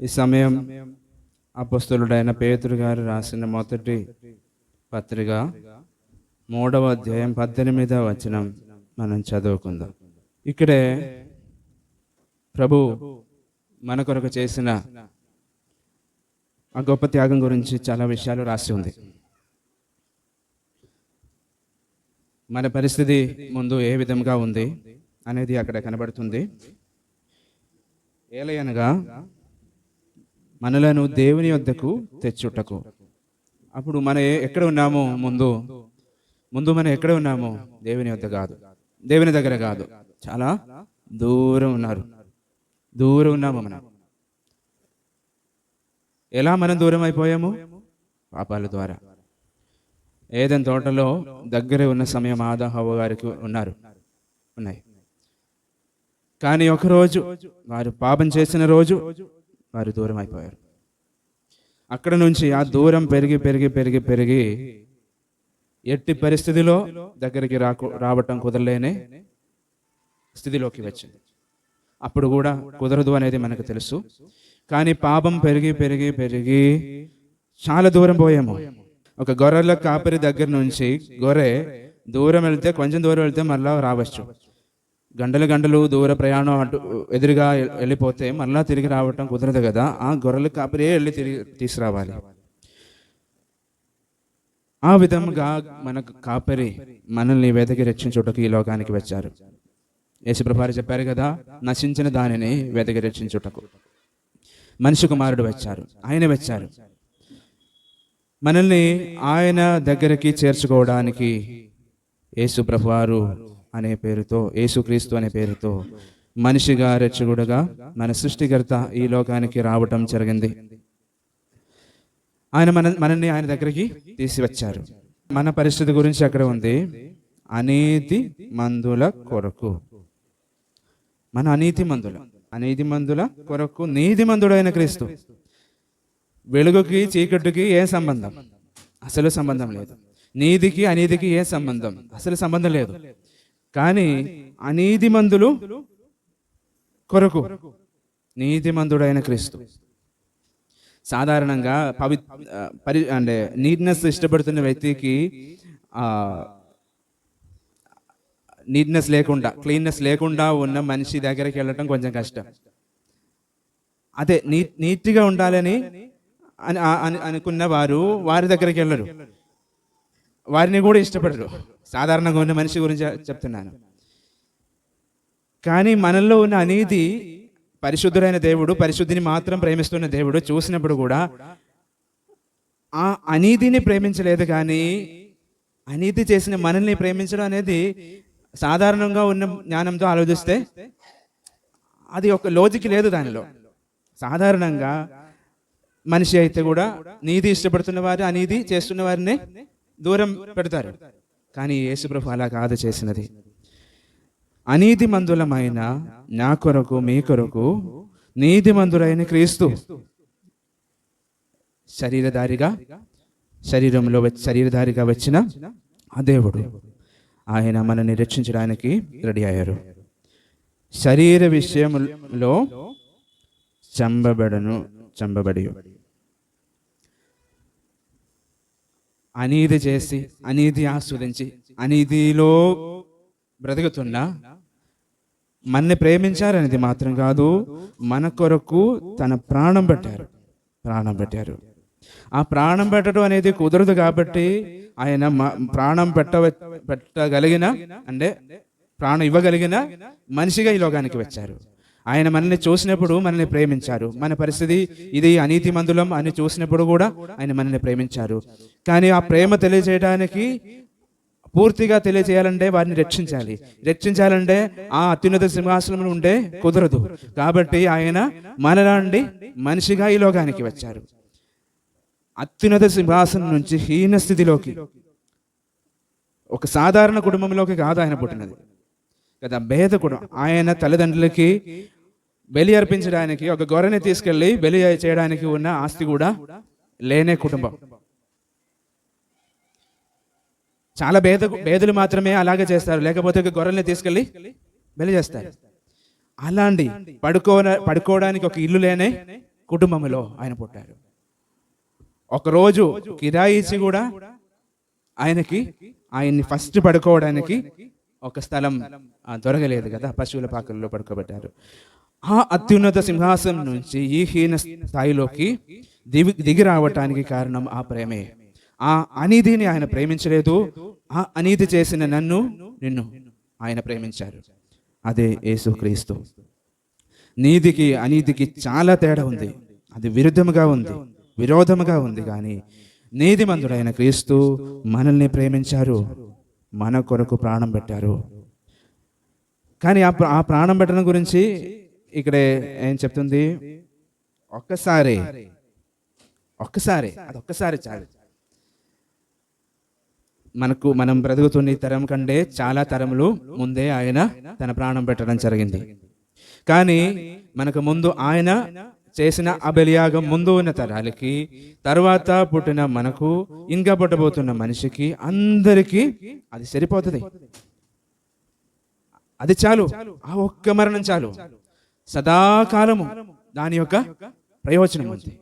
ఈ సమయం అపస్తులుడైన పేతురు గారు రాసిన మొదటి పత్రిక మూడవ అధ్యాయం పద్దెనిమిదవ వచనం మనం చదువుకుందాం. ఇక్కడే ప్రభు మన కొరకు చేసిన ఆ గొప్ప త్యాగం గురించి చాలా విషయాలు రాసి ఉంది. మన పరిస్థితి ముందు ఏ విధంగా ఉంది అనేది అక్కడ కనబడుతుంది. ఏలయనగా మనలను దేవుని వద్దకు తెచ్చుటకు. అప్పుడు మనం ఎక్కడ ఉన్నాము ముందు? ముందు మనం ఎక్కడ ఉన్నాము? దేవుని వద్ద కాదు. దేవుని దగ్గర కాదు. చాలా దూరం ఉన్నారు. దూరం ఉన్నాము మనం. ఎలా మనం దూరం అయిపోయాము? పాపాల ద్వారా. ఏదైనా తోటలో దగ్గర ఉన్న సమయం ఆదాహవ గారికి ఉన్నారు. ఉన్నాయి. కానీ ఒకరోజు వారు పాపం చేసిన రోజు వారు దూరం అయిపోయారు అక్కడ నుంచి ఆ దూరం పెరిగి పెరిగి పెరిగి పెరిగి ఎట్టి పరిస్థితిలో దగ్గరికి రాకు రావటం కుదరలేనే స్థితిలోకి వచ్చింది. అప్పుడు కూడా కుదరదు అనేది మనకు తెలుసు. కానీ పాపం పెరిగి పెరిగి పెరిగి చాలా దూరం పోయాము. ఒక గొర్రెల కాపరి దగ్గర నుంచి గొర్రె దూరం వెళ్తే కొంచెం దూరం వెళ్తే మళ్ళా రావచ్చు. గంటలు గంటలు దూర ప్రయాణం అటు ఎదురుగా వెళ్ళిపోతే మళ్ళా తిరిగి రావటం కుదరదు కదా. ఆ గొర్రెల కాపరే వెళ్ళి తిరిగి తీసుకురావాలి. ఆ విధంగా మనకు కాపరి మనల్ని వెతకి రక్షించుటకు ఈ లోకానికి వచ్చారు. యేసుప్రభారి చెప్పారు కదా నశించిన దానిని వెతకి రక్షించుటకు మనిషి కుమారుడు వచ్చారు ఆయన వచ్చారు. మనల్ని ఆయన దగ్గరికి చేర్చుకోవడానికి యేసుప్రభు వారు అనే పేరుతో యేసుక్రీస్తు అనే పేరుతో మనిషిగా రెచ్చగుడుగా మన సృష్టికర్త ఈ లోకానికి రావటం జరిగింది. ఆయన మన మనల్ని ఆయన దగ్గరికి తీసివచ్చారు. మన పరిస్థితి గురించి అక్కడ ఉంది. అనీతి మందుల కొరకు. మన అనీతి మందుల. అనీతి మందుల కొరకు నీతి మందుడైన క్రీస్తు. వెలుగుకి చీకటికి ఏ సంబంధం? అసలు సంబంధం లేదు. నీతికి అనీతికి ఏ సంబంధం? అసలు సంబంధం లేదు. కానీ అనీతి మందులు కొరకు నీతిమంతుడైన క్రీస్తు. సాధారణంగా పవి పరి అంటే నీట్నెస్ ఇష్టపడుతున్న వ్యక్తికి నీట్నెస్ లేకుండా క్లీన్నెస్ లేకుండా ఉన్న మనిషి దగ్గరికి వెళ్ళటం కొంచెం కష్టం. అదే నీ నీట్గా ఉండాలని అని అనుకున్న వారు వారి దగ్గరికి వెళ్ళరు. వారిని కూడా ఇష్టపడరు. సాధారణంగా ఉన్న మనిషి గురించి చెప్తున్నాను. కానీ మనలో ఉన్న అనీతి పరిశుద్ధుడైన దేవుడు పరిశుద్ధిని మాత్రం ప్రేమిస్తున్న దేవుడు చూసినప్పుడు కూడా ఆ అనీతిని ప్రేమించలేదు కానీ అనీతి చేసిన మనల్ని ప్రేమించడం అనేది సాధారణంగా ఉన్న జ్ఞానంతో ఆలోచిస్తే అది ఒక లోజిక్ లేదు దానిలో. సాధారణంగా మనిషి అయితే కూడా నీతి ఇష్టపడుతున్న వారు అనీతి చేస్తున్న వారిని దూరం పెడతారు. కానీ యేసుప్రభు అలా కాదు చేసినది. అనీతి మందులమైన నా కొరకు మీ కొరకు నీతి మందులైన క్రీస్తు శరీరధారిగా శరీరంలో వచ్చి శరీరధారిగా వచ్చిన ఆ దేవుడు. ఆయన మనల్ని రక్షించడానికి రెడీ అయ్యారు. శరీర విషయంలో చంపబడను చంపబడి అనీతి చేసి అనీతి ఆస్వాదించి అనీదిలో బ్రతుకుతున్నా మనని ప్రేమించారనేది మాత్రం కాదు మన కొరకు తన ప్రాణం పెట్టారు. ప్రాణం పెట్టారు. ఆ ప్రాణం పెట్టడం అనేది కుదరదు కాబట్టి ఆయన మ- ప్రాణం పెట్ట పెట్టగలిగిన అంటే ప్రాణం ఇవ్వగలిగిన మనిషిగా ఈ లోకానికి వచ్చారు. ఆయన మనల్ని చూసినప్పుడు మనల్ని ప్రేమించారు. మన పరిస్థితి ఇది అనీతి మందులం అని చూసినప్పుడు కూడా ఆయన మనల్ని ప్రేమించారు. కానీ ఆ ప్రేమ తెలియజేయడానికి పూర్తిగా తెలియజేయాలంటే వారిని రక్షించాలి. రక్షించాలంటే ఆ అత్యున్నత సింహాసనం ఉండే కుదరదు. కాబట్టి ఆయన మనలాంటి మనిషిగా ఈ లోకానికి వచ్చారు. అత్యున్నత సింహాసనం నుంచి హీన స్థితిలోకి ఒక సాధారణ కుటుంబంలోకి కాదు ఆయన పుట్టినది. కదా భేద కుటుంబం. ఆయన తల్లిదండ్రులకి బలి అర్పించడానికి ఒక గొర్రెని తీసుకెళ్ళి బలి చేయడానికి ఉన్న ఆస్తి కూడా లేనే కుటుంబం. చాలా భేద భేదలు మాత్రమే అలాగే చేస్తారు. లేకపోతే ఒక గొర్రెల్ని తీసుకెళ్ళి బలి చేస్తారు. అలాంటి పడుకో పడుకోవడానికి ఒక ఇల్లు లేనే కుటుంబంలో ఆయన పుట్టారు. ఒకరోజు కిరాయి ఇచ్చి కూడా ఆయనకి ఆయన్ని ఫస్ట్ పడుకోవడానికి ఒక స్థలం దొరకలేదు కదా పశువుల పాకల్లో పడుకోబెట్టారు. ఆ అత్యున్నత సింహాసనం నుంచి ఈ హీన స్థాయిలోకి దిగి దిగి రావటానికి కారణం ఆ ప్రేమే. ఆ అనీతిని ఆయన ప్రేమించలేదు. ఆ అనీతి చేసిన నన్ను నిన్ను ఆయన ప్రేమించారు. అదే యేసుక్రీస్తు. నీతికి అనీతికి చాలా తేడా ఉంది. అది విరుద్ధముగా ఉంది విరోధముగా ఉంది కానీ నీతిమంతుడైన క్రీస్తు మనల్ని ప్రేమించారు. మన కొరకు ప్రాణం పెట్టారు. కానీ ఆ ఆ ప్రాణం పెట్టడం గురించి ఇక్కడే ఏం చెప్తుంది? ఒక్కసారి. ఒక్కసారి. అది ఒక్కసారి చాలు. మనకు మనం బ్రతుకుతున్న ఈ తరం కంటే చాలా తరములు ముందే ఆయన తన ప్రాణం పెట్టడం జరిగింది. కానీ మనకు ముందు ఆయన చేసిన ఆ ముందు ఉన్న తరాలకి తర్వాత పుట్టిన మనకు ఇంకా పుట్టబోతున్న మనిషికి అందరికీ అది సరిపోతుంది. అది చాలు. ఆ ఒక్క మరణం చాలు. సదాకాలము దాని యొక్క ప్రయోజనం ఉంది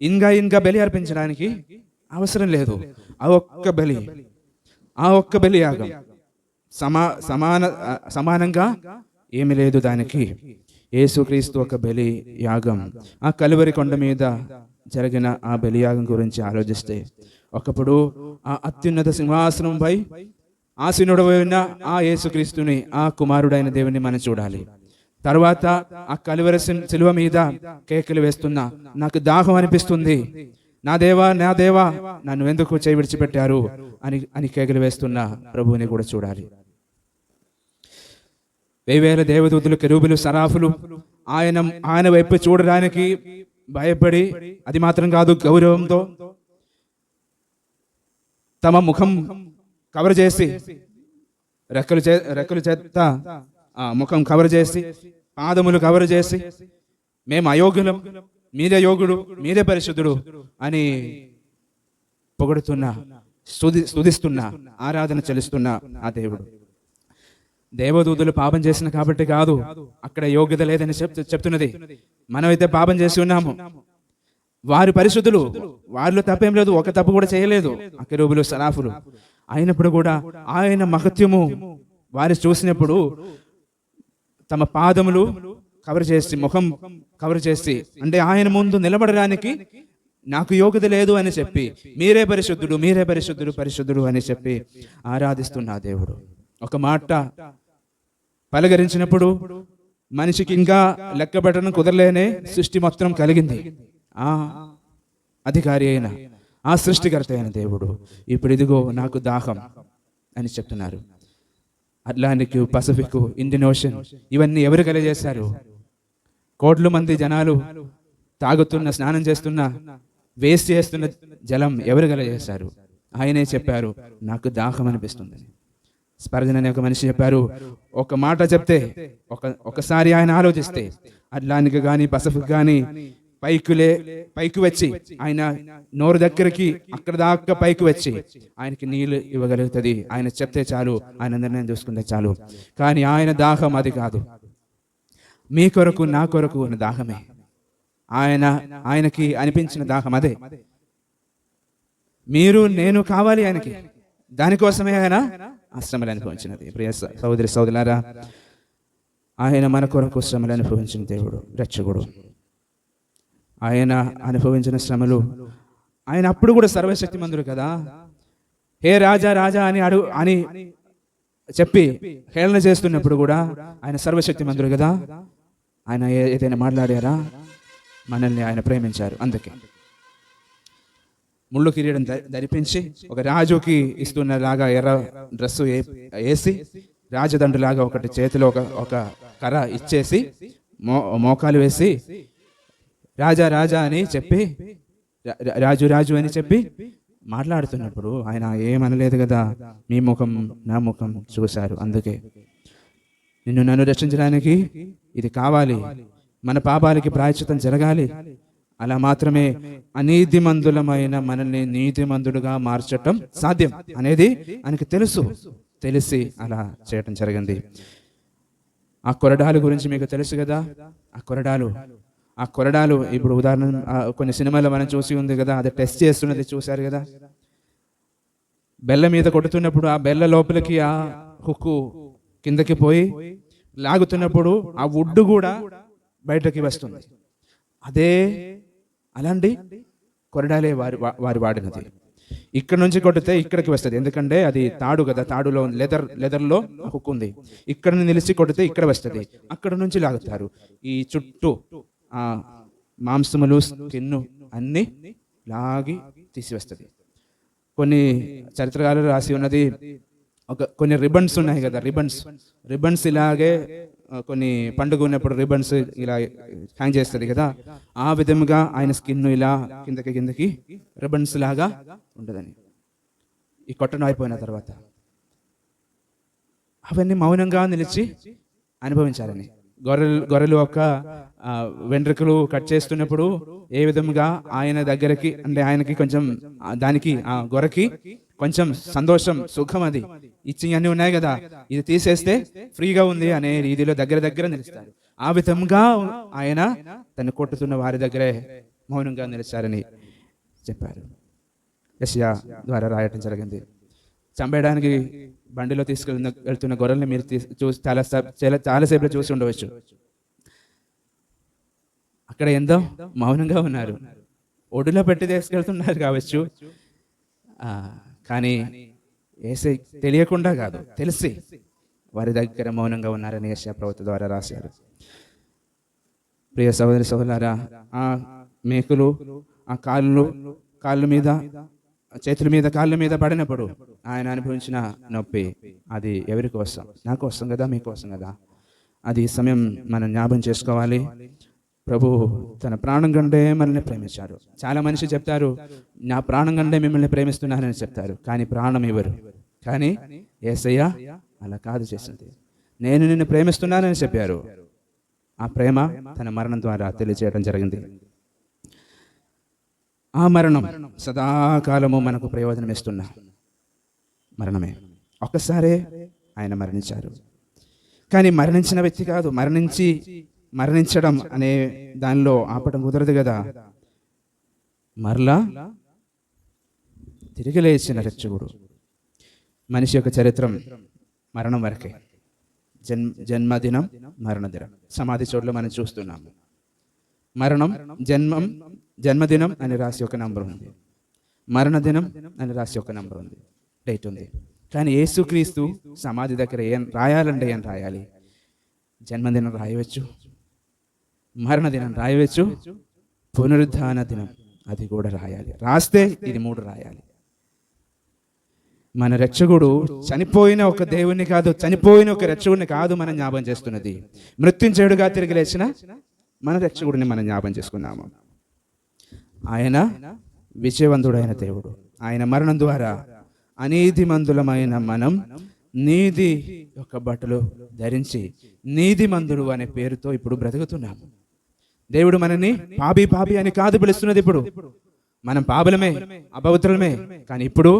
ఇంకా ఇంకా బలి అర్పించడానికి అవసరం లేదు. ఆ ఒక్క బలి ఆ ఒక్క బలి యాగం. సమా సమాన సమానంగా ఏమి లేదు దానికి. యేసుక్రీస్తు ఒక బలి యాగం. ఆ కలువరి కొండ మీద జరిగిన ఆ బలియాగం గురించి ఆలోచిస్తే ఒకప్పుడు ఆ అత్యున్నత సింహాసనంపై ఆసీనుడైన ఆ యేసుక్రీస్తుని ఆ కుమారుడైన దేవుని మనం చూడాలి. తర్వాత ఆ కలువరి సిలువ మీద కేకలు వేస్తున్నా నాకు దాహం అనిపిస్తుంది. నా దేవా నా దేవా నన్ను ఎందుకు చేయి విడిచిపెట్టారు? అని అని కేకలు వేస్తున్న ప్రభువుని కూడా చూడాలి. వేవేల దేవదూతులు కెరూబులు సరాఫులు ఆయన ఆయన వైపు చూడడానికి భయపడి అది మాత్రం కాదు గౌరవంతో తమ ముఖం కవర్ చేసి రెక్కలు చే రెక్కలు చేత ముఖం కవర్ చేసి పాదములు కవర్ చేసి మేము అయోగ్యులం మీరే యోగుడు మీరే పరిశుద్ధుడు అని పొగడుతున్న స్తుతి స్తుతిస్తున్న ఆరాధన చెల్లిస్తున్న ఆ దేవుడు. దేవదూతులు పాపం చేసిన కాబట్టి కాదు అక్కడ యోగ్యత లేదని చెప్తు చెప్తున్నది. మనమైతే పాపం చేసి ఉన్నాము. వారు పరిశుద్ధులు వారిలో తప్పేం లేదు ఒక తప్పు కూడా చేయలేదు అకెరూబులు సరాఫులు. అయినప్పుడు కూడా ఆయన మహత్యము వారిని చూసినప్పుడు తమ పాదములు కవర్ చేసి ముఖం కవర్ చేసి అంటే ఆయన ముందు నిలబడడానికి నాకు యోగ్యత లేదు అని చెప్పి మీరే పరిశుద్ధుడు మీరే పరిశుద్ధుడు పరిశుద్ధుడు అని చెప్పి ఆరాధిస్తున్న దేవుడు. ఒక మాట పలకరించినప్పుడు మనిషికి ఇంకా లెక్కబెట్టడం కుదరలేనే సృష్టి మొత్తం కలిగింది. ఆ అధికారి అయిన ఆ సృష్టికర్త అయిన దేవుడు ఇప్పుడు ఇదిగో నాకు దాహం అని చెప్తున్నారు. అట్లాంటిక్ పసిఫిక్ ఇండియన్ ఓషన్ ఇవన్నీ ఎవరు కలిగజేశారు? కోట్ల మంది జనాలు తాగుతున్న స్నానం చేస్తున్న వేస్ట్ చేస్తున్న జలం ఎవరు కలిగజేశారు? ఆయనే చెప్పారు నాకు దాహం అనిపిస్తుందని స్పర్జన్ అనే ఒక మనిషి చెప్పారు ఒక మాట చెప్తే ఒక ఒకసారి ఆయన ఆలోచిస్తే అట్లాంటికి కానీ పసిఫిక్ కానీ పైకులే పైకి వచ్చి. ఆయన నోరు దగ్గరికి అక్కడ దాకా పైకి వచ్చి. ఆయనకి నీళ్ళు ఇవ్వగలుగుతుంది. ఆయన చెప్తే చాలు. ఆయన నిర్ణయం చూసుకుంటే చాలు. కానీ ఆయన దాహం అది కాదు. మీ కొరకు నా కొరకు ఉన్న దాహమే. ఆయన ఆయనకి అనిపించిన దాహం అదే. మీరు నేను కావాలి ఆయనకి. దానికోసమే ఆయన శ్రమలు అనుభవించినది. ప్రియ సోదరి సోదరులారా ఆయన మన కొరకు శ్రమలు అనుభవించిన దేవుడు రక్షకుడు. ఆయన అనుభవించిన శ్రమలు. ఆయన అప్పుడు కూడా సర్వశక్తి మందుడు కదా. హే రాజా రాజా అని అడుగు అని చెప్పి హేళన చేస్తున్నప్పుడు కూడా ఆయన సర్వశక్తి మందుడు కదా. ఆయన ఏ- ఏదైనా మాట్లాడారా? మనల్ని ఆయన ప్రేమించారు అందుకే. ముళ్ళు కిరీటం ధరిపించి ఒక రాజుకి ఇస్తున్న లాగా ఎర్ర డ్రెస్సు వేసి రాజదండులాగా ఒకటి చేతిలో ఒక ఒక కర్ర ఇచ్చేసి మో మోకాలు వేసి రాజా రాజా అని చెప్పి రాజు రాజు అని చెప్పి మాట్లాడుతున్నప్పుడు ఆయన ఏమనలేదు కదా మీ ముఖం నా ముఖం చూశారు అందుకే నిన్ను నన్ను రక్షించడానికి ఇది కావాలి మన పాపాలకి ప్రాయశ్చితం జరగాలి అలా మాత్రమే అనీతిమంతులమైన మనల్ని నీతిమంతుడుగా మార్చటం సాధ్యం అనేది ఆయనకి తెలుసు తెలిసి అలా చేయటం జరిగింది. ఆ కొరడాలు గురించి మీకు తెలుసు కదా ఆ కొరడాలు ఆ కొరడాలు ఇప్పుడు ఉదాహరణ కొన్ని సినిమాల్లో మనం చూసి ఉంది కదా అది టెస్ట్ చేస్తున్నది చూశారు కదా. బెల్ల మీద కొడుతున్నప్పుడు ఆ బెల్ల లోపలికి ఆ హుక్కు కిందకి పోయి లాగుతున్నప్పుడు ఆ వుడ్ కూడా బయటకి వస్తుంది. అదే అలాంటి కొరడాలే వారి వారి వాడినది. ఇక్కడ నుంచి కొడితే ఇక్కడికి వస్తుంది. ఎందుకంటే అది తాడు కదా తాడులో లెదర్ లెదర్లో హుక్ ఉంది ఇక్కడ నిలిచి కొడితే ఇక్కడ వస్తుంది. అక్కడ నుంచి లాగుతారు. ఈ చుట్టూ ఆ మాంసములు స్కిన్ను అన్ని లాగి తీసివస్తుంది. కొన్ని చరిత్రకారులు రాసి ఉన్నది ఒక కొన్ని రిబన్స్ ఉన్నాయి కదా రిబన్స్ రిబన్స్ ఇలాగే కొన్ని పండుగ ఉన్నప్పుడు రిబన్స్ ఇలా హ్యాంగ్ చేస్తుంది కదా ఆ విధముగా ఆయన స్కిన్ ఇలా కిందకి కిందకి రిబన్స్ లాగా ఉండదని. ఈ కొట్టడం అయిపోయిన తర్వాత అవన్నీ మౌనంగా నిలిచి అనుభవించాలని. గొర్రెలు గొర్రెలు యొక్క వెంట్రుకలు కట్ చేస్తున్నప్పుడు ఏ విధముగా ఆయన దగ్గరికి అంటే ఆయనకి కొంచెం దానికి ఆ గొర్రెకి కొంచెం సంతోషం సుఖం అది. ఇచ్చి అన్నీ ఉన్నాయి కదా. ఇది తీసేస్తే ఫ్రీగా ఉంది అనే రీతిలో దగ్గర దగ్గర నిలుస్తారు. ఆ విధంగా ఆయన తను కొట్టుతున్న వారి దగ్గరే మౌనంగా నిలిచారని చెప్పారు. యషయా ద్వారా రాయటం జరిగింది. చంపేయడానికి బండిలో తీసుకెళ్ళిన వెళ్తున్న గొర్రెల్ని మీరు చూసి చాలా చాలా చాలాసేపు చూసి ఉండవచ్చు. అక్కడ ఎంతో మౌనంగా ఉన్నారు. ఒడిలో పెట్టి తీసుకెళ్తున్నారు కావచ్చు. కానీ ఏసై తెలియకుండా కాదు తెలిసి వారి దగ్గర మౌనంగా ఉన్నారని ఏషియా ప్రవక్త ద్వారా రాశారు. ప్రియ సహోదరి సహోదరా ఆ మేకులు ఆ కాళ్ళు కాళ్ళ మీద చేతుల మీద కాళ్ళ మీద పడినప్పుడు ఆయన అనుభవించిన నొప్పి అది ఎవరి కోసం నా కోసం కదా మీకోసం కదా. అది సమయం మనం జ్ఞాపం చేసుకోవాలి. ప్రభు తన ప్రాణం కంటే మనల్ని ప్రేమించారు. చాలా మనిషి చెప్తారు నా ప్రాణం కంటే మిమ్మల్ని ప్రేమిస్తున్నానని చెప్తారు. కానీ ప్రాణం ఇవ్వరు కానీ ఏసయ్య అలా కాదు చేసింది. నేను నిన్ను ప్రేమిస్తున్నానని చెప్పారు. ఆ ప్రేమ తన మరణం ద్వారా తెలియజేయడం జరిగింది. ఆ మరణం సదాకాలము మనకు ప్రయోజనం ఇస్తున్న మరణమే. ఒక్కసారే ఆయన మరణించారు. కానీ మరణించిన వ్యక్తి కాదు మరణించి మరణించడం అనే దానిలో ఆపడం కుదరదు కదా. మరలా తిరిగి లేచిన రక్షకుడు. మనిషి యొక్క చరిత్రం మరణం వరకే. జన్మ జన్మదినం మరణదినం. సమాధి చోట్ల మనం చూస్తున్నాము. మరణం జన్మం జన్మదినం అని రాసి ఒక నంబర్ ఉంది. మరణదినం అని రాసి ఒక నంబర్ ఉంది. డేట్ ఉంది. కానీ యేసుక్రీస్తు సమాధి దగ్గర ఏం రాయాలంటే ఏం రాయాలి? జన్మదినం రాయవచ్చు. మరణదినం రాయవచ్చు. పునరుద్ధాన దినం అది కూడా రాయాలి. రాస్తే ఇది మూడు రాయాలి. మన రక్షకుడు చనిపోయిన ఒక దేవుణ్ణి కాదు చనిపోయిన ఒక రక్షకుడిని కాదు మనం జ్ఞాపం చేస్తున్నది. మృత్యుంజయుడుగా తిరిగి లేచిన మన రక్షకుడిని మనం జ్ఞాపం చేసుకున్నాము. ఆయన విజయవంతుడైన దేవుడు. ఆయన మరణం ద్వారా అనీతిమంతులమైన మనం నీతి యొక్క బట్టలు ధరించి నీతిమంతుడు అనే పేరుతో ఇప్పుడు బ్రతుకుతున్నాము. దేవుడు మనని పాపి పాపి అని కాదు పిలుస్తున్నది ఇప్పుడు. మనం పాపులమే అపవిత్రులమే కానీ ఇప్పుడు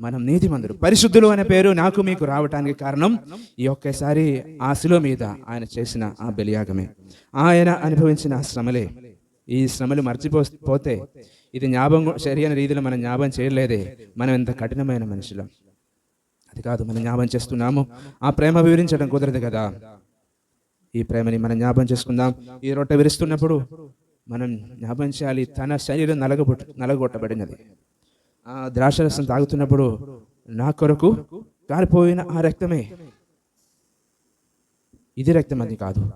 మనం నీతిమంతుడు. పరిశుద్ధులు అనే పేరు నాకు మీకు రావటానికి కారణం ఈ ఒక్కసారి ఆ మీద ఆయన చేసిన ఆ బలియాగమే. ఆయన అనుభవించిన ఆ శ్రమలే. ఈ శ్రమలు మర్చిపో పోతే ఇది జ్ఞాపం సరైన రీతిలో మనం జ్ఞాపం చేయలేదే. మనం ఎంత కఠినమైన మనుషులం. అది కాదు మనం జ్ఞాపం చేస్తున్నాము. ఆ ప్రేమ వివరించడం కుదరదు కదా. ఈ ప్రేమని మనం జ్ఞాపం చేసుకుందాం. ఈ రొట్టె విరుస్తున్నప్పుడు మనం జ్ఞాపం చేయాలి. తన శరీరం నలగబొట్టు నలగొట్టబడినది. ఆ ద్రాక్షరసం తాగుతున్నప్పుడు నా కొరకు కారిపోయిన ఆ రక్తమే. ఇది రక్తం అది కాదు.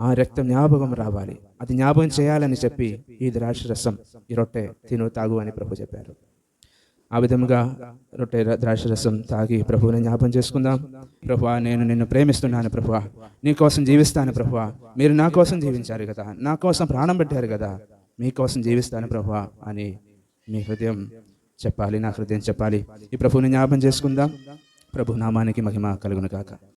ఆ రక్తం జ్ఞాపకం రావాలి. అది జ్ఞాపకం చేయాలని చెప్పి ఈ ద్రాక్షరసం ఈ రొట్టె తిను తాగు అని ప్రభు చెప్పారు. ఆ విధముగా రొట్టె ద్రాక్షరసం తాగి ప్రభువుని జ్ఞాపం చేసుకుందాం. ప్రభు నేను నిన్ను ప్రేమిస్తున్నాను ప్రభు నీ కోసం జీవిస్తాను ప్రభు మీరు నా కోసం జీవించారు కదా. నా కోసం ప్రాణం పెట్టారు కదా. మీకోసం జీవిస్తాను ప్రభు అని మీ హృదయం చెప్పాలి నా హృదయం చెప్పాలి. ఈ ప్రభువుని జ్ఞాపం చేసుకుందాం. ప్రభు నామానికి మహిమ కలుగును కాక